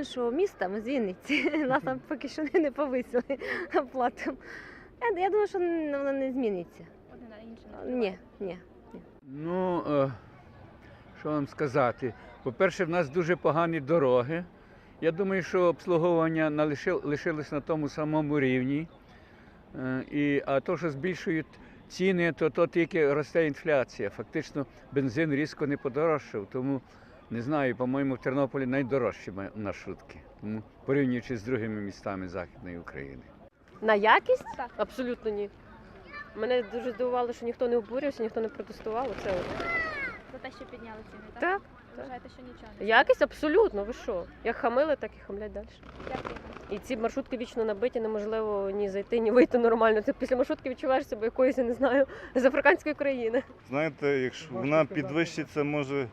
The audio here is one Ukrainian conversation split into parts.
іншого міста, ми з Вінниці. Нас там поки що не- повисили оплату. Я, думаю, що воно не зміниться. Одне на інше не впливає. Ні, ні. Ну, е, що вам сказати? По-перше, в нас дуже погані дороги. Я думаю, що обслуговування лишилось на тому самому рівні. Е, І, а то, що збільшують ціни, то, то тільки росте інфляція. Фактично бензин різко не подорожчав, тому не знаю, по-моєму, в Тернополі найдорожчі маршрутки, тому порівнюючи з другими містами Західної України. На якість? Так. Абсолютно ні. Мене дуже здивувало, що ніхто не обурювався, ніхто не протестував. Це. За те, що підняли ціни, так? Так, Вважаєте, що нічого не Якість абсолютно, ви що? Як хамили, так і хамлять далі. Дякую. І ці маршрутки вічно набиті, неможливо ні зайти, ні вийти нормально. Це після маршрутки відчуваєш себе якоюсь, я не знаю, з африканської країни. Знаєте, якщо вона підвищиться, може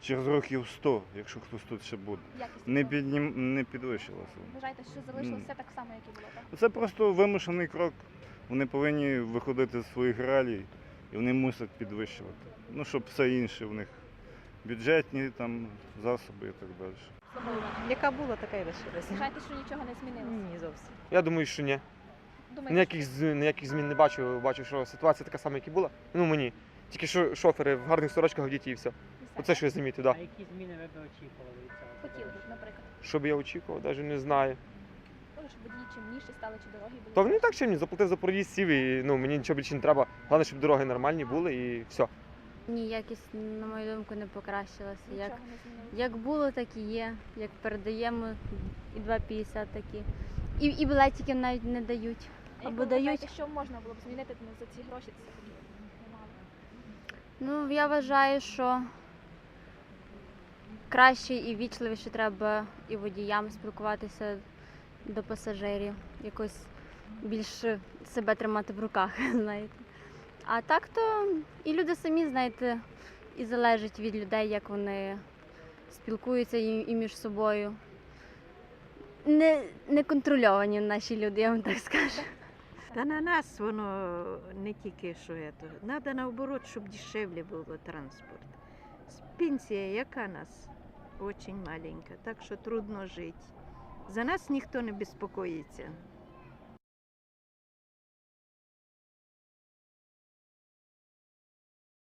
через років 100, якщо хтось тут ще буде. Якість Не, піднім, не підвищилася. Вважаєте, що залишилося все так само, як і було, так? Це просто вимушений крок. Вони повинні виходити з своїх реалій і вони мусять підвищувати. Ну, щоб все інше в них бюджетні там засоби і так далі. Яка була, така і лишилася. Вважаєте, що нічого не змінилося? Ні, зовсім. Я думаю, що ні. Думаєте, Ніяких, з- ніяких змін не бачу. Бачу, що ситуація така сама, як і була. Ну мені. Тільки що шофери в гарних сорочках діті і все. Оце що я замітив, так. А які зміни ви б очікували від цього? хотіли б, наприклад? Що би я очікував, навіть не знаю. Може, щоб водії чимніші стали, чи дороги були? То вони так чимні, заплатив за проїзд сів і ну, мені нічого більше не треба. Головне, щоб дороги нормальні були і все. Ні, якість, на мою думку, не покращилася. Як, не змінилося. як було, так і є. Як передаємо, і 2,50 такі. І, і білетиків навіть не дають. А як або ви вважаєте, дають. що можна було б змінити ну, за ці гроші? Це немало. Ну, я вважаю, що краще і вічливіше треба і водіям спілкуватися до пасажирів. Якось більше себе тримати в руках, знаєте. А так то і люди самі, знаєте, і залежить від людей, як вони спілкуються і між собою. Не, не контрольовані наші люди, я вам так скажу. Та на нас воно не тільки що це. Треба наоборот, щоб дешевле було транспорт. Пенсія, яка нас? Очень маленька, так що трудно жити. За нас ніхто не безпокоїться.